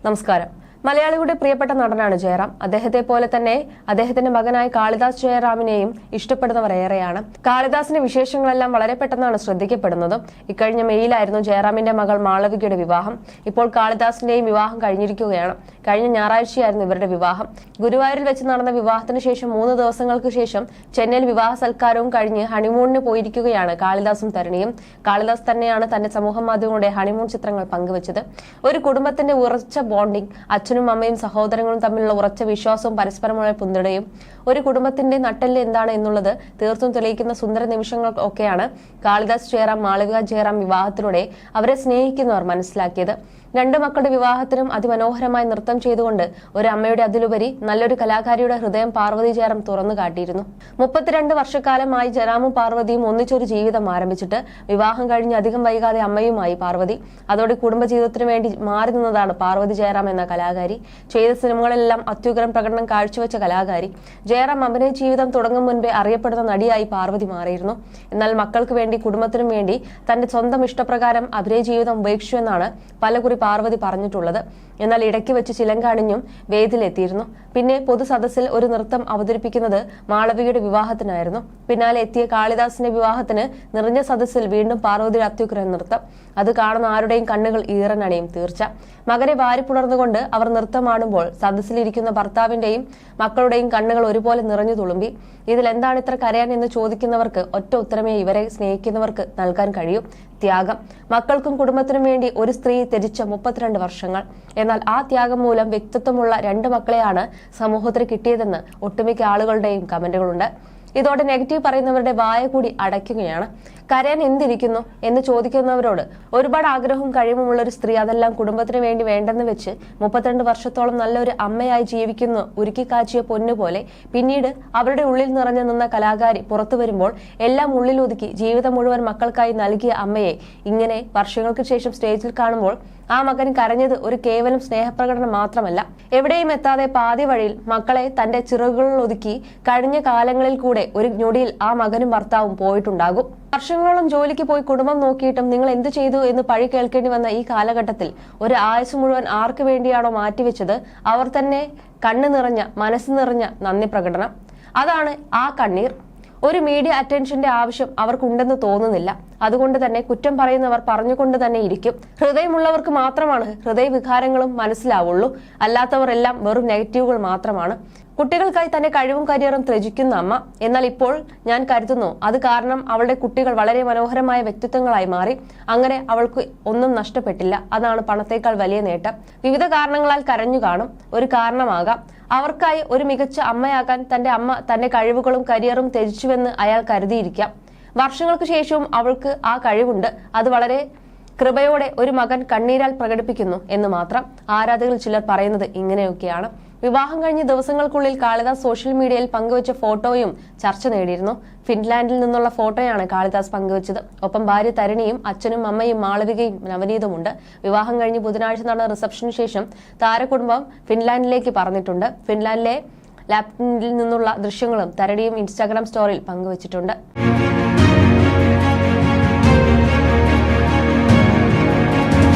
നമസ്കാരം മലയാളികളുടെ പ്രിയപ്പെട്ട നടനാണ് ജയറാം. അദ്ദേഹത്തെ പോലെ തന്നെ അദ്ദേഹത്തിന്റെ മകനായ കാളിദാസ് ജയറാമിനെയും ഇഷ്ടപ്പെടുന്നവർ ഏറെയാണ്. കാളിദാസിന്റെ വിശേഷങ്ങളെല്ലാം വളരെ പെട്ടെന്നാണ് ശ്രദ്ധിക്കപ്പെടുന്നത്. ഇക്കഴിഞ്ഞ മെയ്യിലായിരുന്നു ജയറാമിന്റെ മകൾ മാളവികയുടെ വിവാഹം. ഇപ്പോൾ കാളിദാസിന്റെയും വിവാഹം കഴിഞ്ഞിരിക്കുകയാണ്. കഴിഞ്ഞ ഞായറാഴ്ചയായിരുന്നു ഇവരുടെ വിവാഹം. ഗുരുവായൂരിൽ വെച്ച് നടന്ന വിവാഹത്തിന് ശേഷം മൂന്ന് ദിവസങ്ങൾക്ക് ശേഷം ചെന്നൈയിൽ വിവാഹ സൽക്കാരവും കഴിഞ്ഞ് ഹണിമൂണിന് പോയിരിക്കുകയാണ് കാളിദാസും തരണിയും. കാളിദാസ് തന്നെയാണ് തന്റെ സമൂഹ മാധ്യമങ്ങളുടെ ഹണിമൂൺ ചിത്രങ്ങൾ പങ്കുവച്ചത്. ഒരു കുടുംബത്തിന്റെ ഉറച്ച ബോണ്ടിംഗ് അച്ഛനും അമ്മയും സഹോദരങ്ങളും തമ്മിലുള്ള ഉറച്ച വിശ്വാസവും പരസ്പരമുള്ള പിന്തുണയും ഒരു കുടുംബത്തിന്റെ നട്ടെല്ല് എന്താണ് എന്നുള്ളത് തീർത്തും തെളിയിക്കുന്ന സുന്ദര നിമിഷങ്ങൾ ഒക്കെയാണ്. കാളിദാസ് ജയറാം മാളവിക ജയറാം വിവാഹത്തിലൂടെ അവരെ സ്നേഹിക്കുന്നവർ മനസ്സിലാക്കിയത്. രണ്ട് മക്കളുടെ വിവാഹത്തിനും അതിമനോഹരമായി നൃത്തം ചെയ്തുകൊണ്ട് ഒരു അമ്മയുടെ അതിലുപരി നല്ലൊരു കലാകാരിയുടെ ഹൃദയം പാർവതി ജയറാം തുറന്നു കാട്ടിയിരുന്നു. മുപ്പത്തിരണ്ട് വർഷക്കാലമായി ജയറാമും പാർവതിയും ഒന്നിച്ചൊരു ജീവിതം ആരംഭിച്ചിട്ട് വിവാഹം കഴിഞ്ഞ് അധികം വൈകാതെ അമ്മയുമായി പാർവതി. അതോടെ കുടുംബജീവിതത്തിനു വേണ്ടി മാറി നിന്നതാണ് പാർവതി ജയറാം എന്ന കലാകാരി. ചെയ്ത സിനിമകളെല്ലാം അത്യുഗ്രം പ്രകടനം കാഴ്ചവെച്ച കലാകാരി. ജയറാം അഭിനയ ജീവിതം തുടങ്ങും മുൻപേ അറിയപ്പെടുന്ന നടിയായി പാർവതി മാറിയിരുന്നു. എന്നാൽ മക്കൾക്ക് വേണ്ടി കുടുംബത്തിനും വേണ്ടി തന്റെ സ്വന്തം ഇഷ്ടപ്രകാരം അഭിനയ ജീവിതം ഉപേക്ഷിച്ചു എന്നാണ് പലകുറി പാർവതി പറഞ്ഞിട്ടുള്ളത്. എന്നാൽ ഇടയ്ക്ക് വെച്ച് ചിലങ്കാണിഞ്ഞും വേദിയിലെത്തിയിരുന്നു. പിന്നെ പൊതുസദസ്സിൽ ഒരു നൃത്തം അവതരിപ്പിക്കുന്നത് മാളവികയുടെ വിവാഹത്തിനായിരുന്നു. പിന്നാലെ എത്തിയ കാളിദാസിന്റെ വിവാഹത്തിന് നിറഞ്ഞ സദസ്സിൽ വീണ്ടും പാർവതിയുടെ അത്യുഗ്രഹ നൃത്തം. അത് കാണുന്ന ആരുടെയും കണ്ണുകൾ ഈറനണയും തീർച്ച. മകനെ വാരി പുണർന്നുകൊണ്ട് അവർ നൃത്തമാടുമ്പോൾ സദസ്സിലിരിക്കുന്ന ഭർത്താവിന്റെയും മക്കളുടെയും കണ്ണുകൾ ഒരുപോലെ നിറഞ്ഞു തുളുമ്പി. ഇതിൽ എന്താണ് ഇത്ര കരയാൻ എന്ന് ചോദിക്കുന്നവർക്ക് ഒറ്റ ഉത്തരമേ ഇവരെ സ്നേഹിക്കുന്നവർക്ക് നൽകാൻ കഴിയൂ. ത്യാഗം. മക്കൾക്കും കുടുംബത്തിനും വേണ്ടി ഒരു സ്ത്രീ ത്യജിച്ച മുപ്പത്തിരണ്ട് വർഷങ്ങൾ. എന്നാൽ ആ ത്യാഗം മൂലം വ്യക്തിത്വമുള്ള രണ്ട് മക്കളെയാണ് സമൂഹത്തിന് കിട്ടിയതെന്ന് ഒട്ടുമിക്ക ആളുകളുടെയും കമന്റുകളുണ്ട്. ഇതോടെ നെഗറ്റീവ് പറയുന്നവരുടെ വായ കൂടി അടയ്ക്കുകയാണ്. കരയാൻ എന്തിരിക്കുന്നു എന്ന് ചോദിക്കുന്നവരോട് ഒരുപാട് ആഗ്രഹവും കഴിവുമുള്ള ഒരു സ്ത്രീ അതെല്ലാം കുടുംബത്തിന് വേണ്ടി വേണ്ടെന്ന് വെച്ച് മുപ്പത്തിരണ്ട് വർഷത്തോളം നല്ലൊരു അമ്മയായി ജീവിക്കുന്ന ഉരുക്കി കാച്ചിയ പൊന്നുപോലെ പിന്നീട് അവരുടെ ഉള്ളിൽ നിറഞ്ഞു നിന്ന കലാകാരി പുറത്തു വരുമ്പോൾ എല്ലാം ഉള്ളിലൊതുക്കി ജീവിതം മുഴുവൻ മക്കൾക്കായി നൽകിയ അമ്മയെ ഇങ്ങനെ വർഷങ്ങൾക്ക് ശേഷം സ്റ്റേജിൽ കാണുമ്പോൾ ആ മകൻ കരഞ്ഞത് ഒരു കേവലം സ്നേഹപ്രകടനം മാത്രമല്ല. എവിടെയും എത്താതെ പാതി വഴിയിൽ മക്കളെ തന്റെ ചിറകുകളിൽ ഒതുക്കി കഴിഞ്ഞ കാലങ്ങളിൽ കൂടെ ഒരു ഞൊടിയിൽ ആ മകനും ഭർത്താവും പോയിട്ടുണ്ടാകും. വർഷങ്ങളോളം ജോലിക്ക് പോയി കുടുംബം നോക്കിയിട്ടും നിങ്ങൾ എന്ത് ചെയ്തു എന്ന് പഴി കേൾക്കേണ്ടി വന്ന ഈ കാലഘട്ടത്തിൽ ഒരു ആയുസ് മുഴുവൻ ആർക്ക് വേണ്ടിയാണോ മാറ്റിവെച്ചത്? അവർ തന്നെ കണ്ണു നിറഞ്ഞ മനസ്സ് നിറഞ്ഞ നന്ദി പ്രകടനം. അതാണ് ആ കണ്ണീർ. ഒരു മീഡിയ അറ്റൻഷന്റെ ആവശ്യം അവർക്കുണ്ടെന്ന് തോന്നുന്നില്ല. അതുകൊണ്ട് തന്നെ കുറ്റം പറയുന്നവർ പറഞ്ഞുകൊണ്ട് തന്നെ ഇരിക്കും. ഹൃദയമുള്ളവർക്ക് മാത്രമാണ് ഹൃദയവികാരങ്ങളും മനസ്സിലാവുള്ളൂ. അല്ലാത്തവർ എല്ലാം വെറും നെഗറ്റീവുകൾ മാത്രമാണ്. കുട്ടികൾക്കായി തന്നെ കഴിവും കരിയറും ത്യജിക്കുന്ന അമ്മ. എന്നാൽ ഇപ്പോൾ ഞാൻ കരുതുന്നു അത് കാരണം അവളുടെ കുട്ടികൾ വളരെ മനോഹരമായ വ്യക്തിത്വങ്ങളായി മാറി. അങ്ങനെ അവൾക്ക് ഒന്നും നഷ്ടപ്പെട്ടില്ല. അതാണ് പണത്തേക്കാൾ വലിയ നേട്ടം. വിവിധ കാരണങ്ങളാൽ കരഞ്ഞു കാണും. ഒരു കാരണമാകാം. അവർക്കായി ഒരു മികച്ച അമ്മയാകാൻ തന്റെ അമ്മ തന്റെ കഴിവുകളും കരിയറും ത്യജിച്ചുവെന്ന് അയാൾ കരുതിയിരിക്കാം. വർഷങ്ങൾക്ക് ശേഷവും അവൾക്ക് ആ കഴിവുണ്ട്. അത് വളരെ കൃപയോടെ ഒരു മകൻ കണ്ണീരാൽ പ്രകടിപ്പിക്കുന്നു എന്ന് മാത്രം ആരാധകർ ചിലർ പറയുന്നത് ഇങ്ങനെയൊക്കെയാണ്. വിവാഹം കഴിഞ്ഞ ദിവസങ്ങൾക്കുള്ളിൽ കാളിദാസ് സോഷ്യൽ മീഡിയയിൽ പങ്കുവച്ച ഫോട്ടോയും ചർച്ച നേടിയിരുന്നു. ഫിൻലാൻഡിൽ നിന്നുള്ള ഫോട്ടോയാണ് കാളിദാസ് പങ്കുവച്ചത്. ഒപ്പം ഭാര്യ തരണിയും അച്ഛനും അമ്മയും മാളവികയും നവനീതുമുണ്ട്. വിവാഹം കഴിഞ്ഞ് ബുധനാഴ്ച നടന്ന റിസപ്ഷന് ശേഷം താരകുടുംബം ഫിൻലാൻഡിലേക്ക് പറഞ്ഞിട്ടുണ്ട് ഫിൻലാൻഡിലെ ലാപ്ടോപ്പിൽ നിന്നുള്ള ദൃശ്യങ്ങളും തരണിയും ഇൻസ്റ്റാഗ്രാം സ്റ്റോറിയിൽ പങ്കുവച്ചിട്ടുണ്ട്.